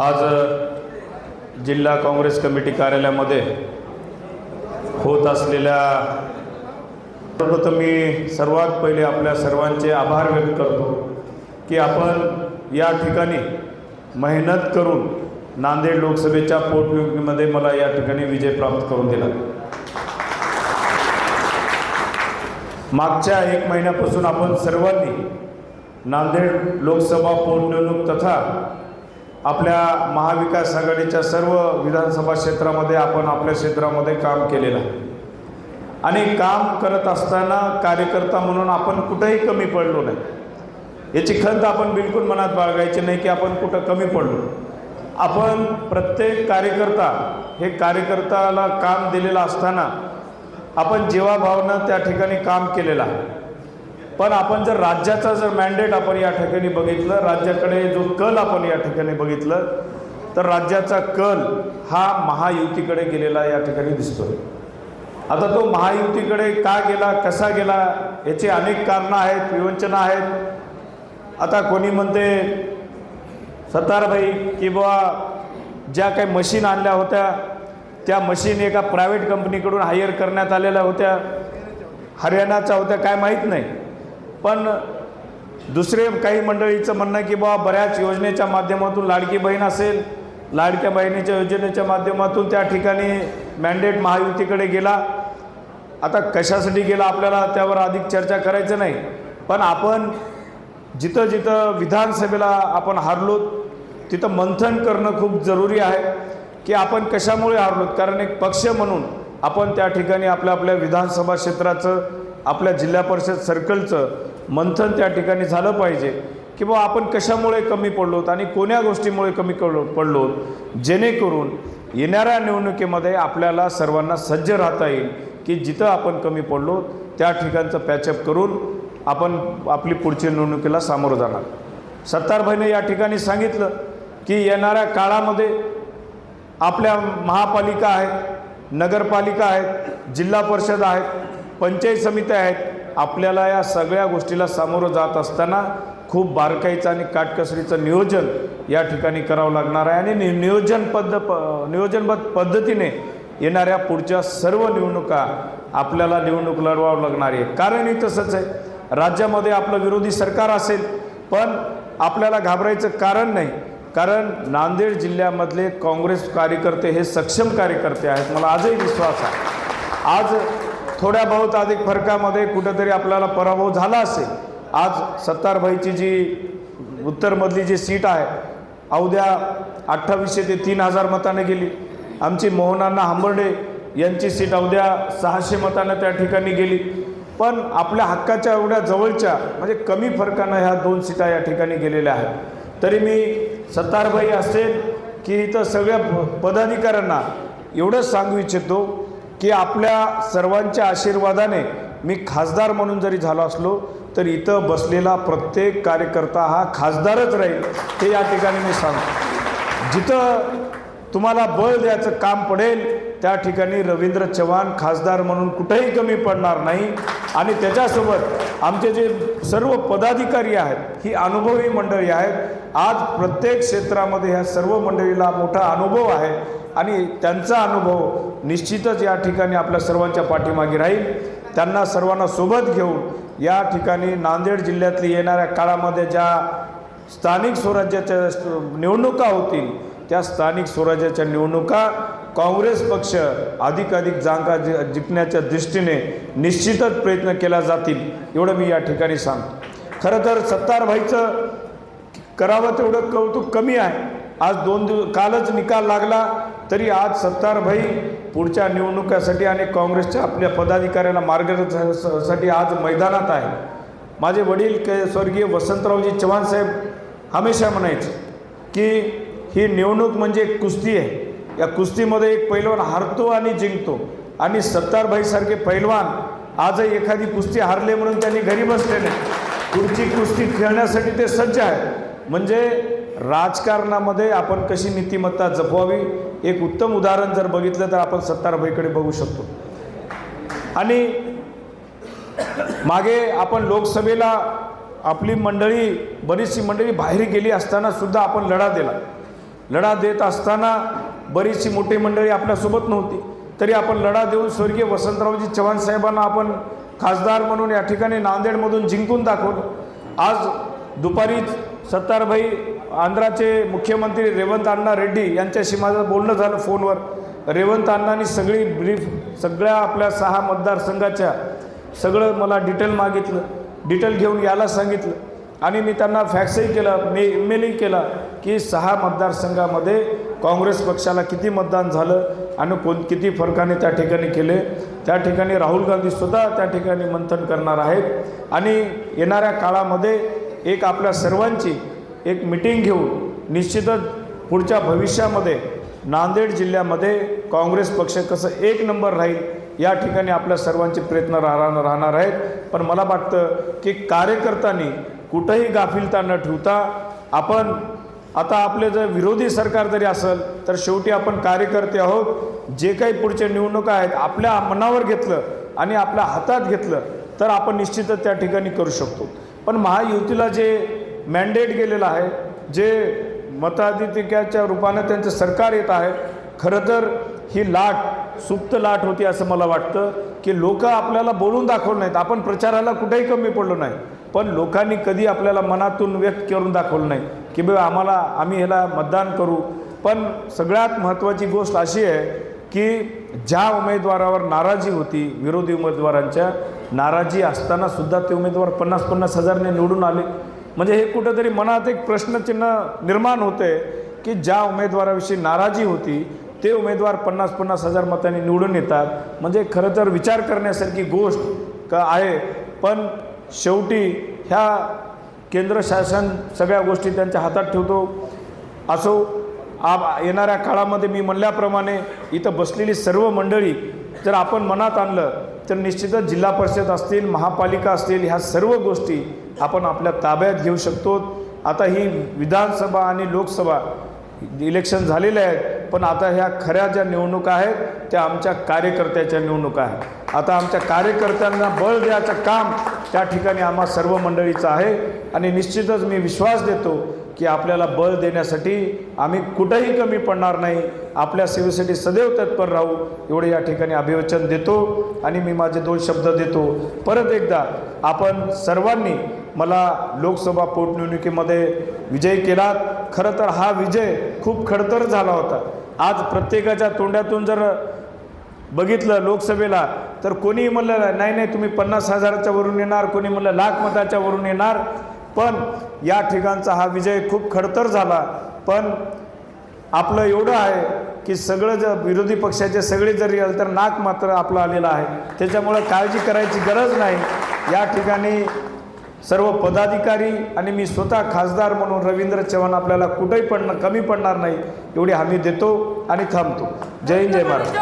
आज जिल्हा काँग्रेस कमिटी कार्यालयामध्ये होत असलेल्या सर्वप्रथम मी सर्वात पहिले आपल्या सर्वांचे आभार व्यक्त करतो की आपण या ठिकाणी मेहनत करून नांदेड लोकसभेच्या पोटनिवडणुकीमध्ये मला या ठिकाणी विजय प्राप्त करून दिला. मागच्या एक महिन्यापासून आपण सर्वांनी नांदेड लोकसभा पोटनिवडणूक तथा आपल्या महाविकास आघाडीच्या सर्व विधानसभा क्षेत्रामध्ये आपण आपल्या क्षेत्रामध्ये काम केलेलं आहे. आणि काम करत असताना कार्यकर्ता म्हणून आपण कुठंही कमी पडलो नाही. याची खंत आपण बिलकुल मनात बाळगायची नाही की आपण कुठं कमी पडलो. आपण प्रत्येक कार्यकर्ता हे कार्यकर्त्याला काम दिलेलं असताना आपण जीवाभावनं त्या ठिकाणी काम केलेलं आहे. पण आपण जर राज्याचा जर मॅन्डेट आपण या ठिकाणी बघितलं राज्याकडे जो कल आपण या ठिकाणी बघितलं तर राज्याचा कल हा महायुतीकडे गेलेला या ठिकाणी दिसतोय. आता तो महायुतीकडे का गेला कसा गेला याची अनेक कारणं आहेत विवंचना आहेत. आता कोणी म्हणते सतारभाई किंवा ज्या काही मशीन आणल्या होत्या त्या मशीन एका प्रायव्हेट कंपनीकडून हायर करण्यात आलेल्या होत्या. हरियाणाच्या होत्या काय माहीत नाही. पण दुसरे काही मंडळीचं म्हणणं आहे की बुवा बऱ्याच योजनेच्या माध्यमातून लाडकी बहीण असेल लाडक्या बहिणीच्या योजनेच्या माध्यमातून त्या ठिकाणी मॅन्डेट महायुतीकडे गेला. आता कशासाठी गेला आपल्याला त्यावर अधिक चर्चा करायचं नाही. पण आपण जिथं जिथं विधानसभेला आपण हारलो तिथं मंथन करणं खूप जरुरी आहे की आपण कशामुळे हारलो कारण एक पक्ष म्हणून आपण त्या ठिकाणी आपल्या आपल्या विधानसभा क्षेत्राचं आपल्या जिल्हा परिषद सर्कलचं मंथन त्या ठिकाणी झालं पाहिजे की बुवा आपण कशामुळे कमी पडलोत आणि कोण्या गोष्टीमुळे कमी पडलो पडलोत जेणेकरून येणाऱ्या निवडणुकीमध्ये आपल्याला सर्वांना सज्ज राहता येईल की जिथं आपण कमी पडलो त्या ठिकाणचं पॅचअप करून आपण आपली पुढची निवडणुकीला सामोरं जाणार. सत्तारभाईने या ठिकाणी सांगितलं की येणाऱ्या काळामध्ये आपल्या महापालिका आहेत नगरपालिका आहेत जिल्हा परिषद आहेत पंचायत समित्या आहेत आपल्याला या सगळ्या गोष्टीला सामोरं जात असताना खूप बारकाईचं आणि काटकसरीचं नियोजन या ठिकाणी करावं लागणार आहे. आणि नि नियोजन पद्ध प नियोजनबद्ध पद्धतीने येणाऱ्या पुढच्या सर्व निवडणुका आपल्याला निवडणूक लढवावं लागणार आहे. कारणही तसंच आहे. राज्यामध्ये आपलं विरोधी सरकार असेल पण आपल्याला घाबरायचं कारण नाही. कारण नांदेड जिल्ह्यामधले काँग्रेस कार्यकर्ते हे सक्षम कार्यकर्ते आहेत. मला आजही विश्वास आहे. आज थोड्या बहुत अधिक फरकामध्ये कुठंतरी आपल्याला पराभव झाला असेल. आज सत्तारभाईची जी उत्तरमधली जी सीट आहे अवद्या अठ्ठावीसशे ते तीन हजार मताने गेली. आमची मोहनांना हांबर्डे यांची सीट अवद्या सहाशे मतानं त्या ठिकाणी गेली. पण आपल्या हक्काच्या एवढ्या जवळच्या म्हणजे कमी फरकानं ह्या दोन सीटा या ठिकाणी गेलेल्या आहेत. तरी मी सत्तारभाई असेल की इथं सगळ्या प- पदाधिकाऱ्यांना एवढंच सांगू इच्छितो की आपल्या सर्वांच्या आशीर्वादाने मी खासदार म्हणून जरी झालो असलो तर इथं बसलेला प्रत्येक कार्यकर्ता हा खासदारच राहील हे या ठिकाणी मी सांगतो. जिथं तुम्हाला बळ द्यायचं काम पडेल त्या ठिकाणी रवींद्र चव्हाण खासदार म्हणून कुठेही कमी पडणार नाही. आणि त्याच्यासोबत आमचे जे सर्व पदाधिकारी आहेत ही अनुभवी मंडळी आहेत. आज प्रत्येक क्षेत्रामध्ये ह्या सर्व मंडळीला मोठा अनुभव आहे. आणि त्यांचा अनुभव निश्चितच या ठिकाणी आपल्या सर्वांच्या पाठीमागे राहील. त्यांना सर्वांना सोबत घेऊन या ठिकाणी नांदेड जिल्ह्यातली येणाऱ्या काळामध्ये ज्या स्थानिक स्वराज्याच्या निवडणुका होतील त्या स्थानिक स्वराज्याच्या निवडणुका काँग्रेस पक्ष अधिकाधिक जागा जि जिंकण्याच्या दृष्टीने निश्चितच प्रयत्न केला जातील एवढं मी या ठिकाणी सांगतो. खरं तर सत्तारभाईचं करावं तेवढं कौतुक कमी आहे. आज दोन दिवस कालच निकाल लागला. तरी आज सत्तारभाई पुढच्या निवडणुकासाठी आणि काँग्रेसच्या आपल्या पदाधिकाऱ्यांना मार्गदर्शनासाठी आज मैदानात आहे माझे वडील के स्वर्गीय वसंतरावजी चव्हाण साहेब हमेशा म्हणायचे की ही निवडणूक म्हणजे एक कुस्ती आहे. या कुस्तीमध्ये एक पैलवान हारतो आणि जिंकतो. आणि सत्तारभाईसारखे पैलवान आजही एखादी कुस्ती हारले म्हणून त्यांनी घरी बसले नाही पुढची कुस्ती खेळण्यासाठी ते सज्ज आहे म्हणजे राजकारणामध्ये आपण कशी नीतिमत्ता जपवावी एक उत्तम उदाहरण जर बघितलं तर आपण सत्तारभाईकडे बघू शकतो. आणि मागे आपण लोकसभेला आपली मंडळी बरीचशी मंडळी बाहेर गेली असताना सुद्धा आपण लढा दिला. लढा देत असताना बरीचशी मोठी मंडळी आपल्यासोबत नव्हती. तरी आपण लढा देऊन स्वर्गीय वसंतरावजी चव्हाण साहेबांना आपण खासदार म्हणून या ठिकाणी नांदेडमधून जिंकून दाखवलं. आज दुपारी सत्तारभाई आंध्राचे मुख्यमंत्री रेवंत अण्णा रेड्डी यांच्याशी माझं बोलणं झालं फोनवर. रेवंत अण्णांनी सगळी ब्रीफ सगळ्या आपल्या सहा मतदारसंघाच्या सगळं मला डिटेल मागितलं. डिटेल घेऊन यायला सांगितलं. आणि मी त्यांना फॅक्सही केला. मे ईमेलही केला की सहा मतदारसंघामध्ये काँग्रेस पक्षाला किती मतदान झालं आणि कोण किती फरकाने त्या ठिकाणी केले. त्या ठिकाणी राहुल गांधी सुद्धा त्या ठिकाणी मंथन करणार आहेत. आणि येणाऱ्या काळामध्ये एक आपल्या सर्वांची एक मिटिंग घेऊन निश्चितच पुढच्या भविष्यामध्ये नांदेड जिल्ह्यामध्ये काँग्रेस पक्ष कसं एक नंबर राहील या ठिकाणी आपल्या सर्वांचे प्रयत्न राहणार राहणार आहेत. पण मला वाटतं की कार्यकर्त्यांनी कुठंही गाफिलता न ठेवता आपण आता आपले जर विरोधी सरकार जरी असेल तर शेवटी आपण कार्यकर्ते आहोत. जे काही पुढच्या निवडणुका आहेत आपल्या मनावर घेतलं आणि आपल्या हातात घेतलं तर आपण निश्चितच त्या ठिकाणी करू शकतो. पण महायुतीला जे मॅन्डेट गेलेलं आहे जे मताधिक्याच्या रूपानं त्यांचं सरकार येत आहे. खरं तर ही लाट सुप्त लाट होती असं मला वाटतं की लोक आपल्याला बोलून दाखवलं नाहीत. आपण प्रचाराला कुठेही कमी पडलो नाही पण लोकांनी कधी आपल्याला मनातून व्यक्त करून दाखवलं नाही की बाबा आम्हाला आम्ही ह्याला मतदान करू. पण सगळ्यात महत्त्वाची गोष्ट अशी आहे की ज्या उमेदवारावर नाराजी होती विरोधी उमेदवारांच्या नाराजी असतानासुद्धा ते उमेदवार पन्नास पन्नास हजारने निवडून आले. म्हणजे हे कुठंतरी मनात एक प्रश्नचिन्ह निर्माण होते की ज्या उमेदवाराविषयी नाराजी होती ते उमेदवार पन्नास पन्नास हजार मतांनी निवडून येतात. म्हणजे खरं तर विचार करण्यासारखी गोष्ट का आहे पण शेवटी ह्या केंद्र शासन सगळ्या गोष्टी त्यांच्या हातात ठेवतो. असो आ येणाऱ्या काळामध्ये मी म्हणल्याप्रमाणे इथं बसलेली सर्व मंडळी जर आपण मनात आणलं तर निश्चितच जिल्हा परिषद असतील महापालिका असतील ह्या सर्व गोष्टी आपण आपल्या ताब्यात घेऊ शकतो. आता ही विधानसभा आणि लोकसभा इलेक्शन झालेले आहेत. पण आता ह्या खऱ्या ज्या निवडणुका आहेत त्या आमच्या कार्यकर्त्याच्या निवडणुका आहेत. आता आमच्या कार्यकर्त्यांना बळ द्यायचं काम त्या ठिकाणी आम्हा सर्व मंडळीचं आहे. आणि निश्चितच मी विश्वास देतो की आपल्याला बळ देण्यासाठी आम्ही कुठंही कमी पडणार नाही. आपल्या सेवेसाठी सदैव तत्पर राहू एवढे या ठिकाणी अभिवचन देतो. आणि मी माझे दोन शब्द देतो. परत एकदा आपण सर्वांनी मला लोकसभा पोटनिवडणुकीमध्ये विजय केलात. खरं तर हा विजय खूप खडतर झाला होता. आज प्रत्येकाच्या तोंडातून जर बघितलं लोकसभेला तर कोणीही म्हणलं नाही नाही तुम्ही पन्नास हजाराच्या वरून येणार. कोणी म्हणलं लाख मताच्या वरून येणार. पण या ठिकाणचा हा विजय खूप खडतर झाला. पण आपलं एवढं आहे की सगळं जर विरोधी पक्षाचे सगळे जरी आलं तर नाक मात्र आपलं आलेलं आहे. त्याच्यामुळं काळजी करायची गरज नाही. या ठिकाणी सर्व पदाधिकारी आणि मी स्वतः खासदार म्हणून रवींद्र चव्हाण आपल्याला कुठेही पडणं कमी पडणार नाही एवढी हमी देतो आणि थांबतो. जय हिंद जय महाराष्ट्र.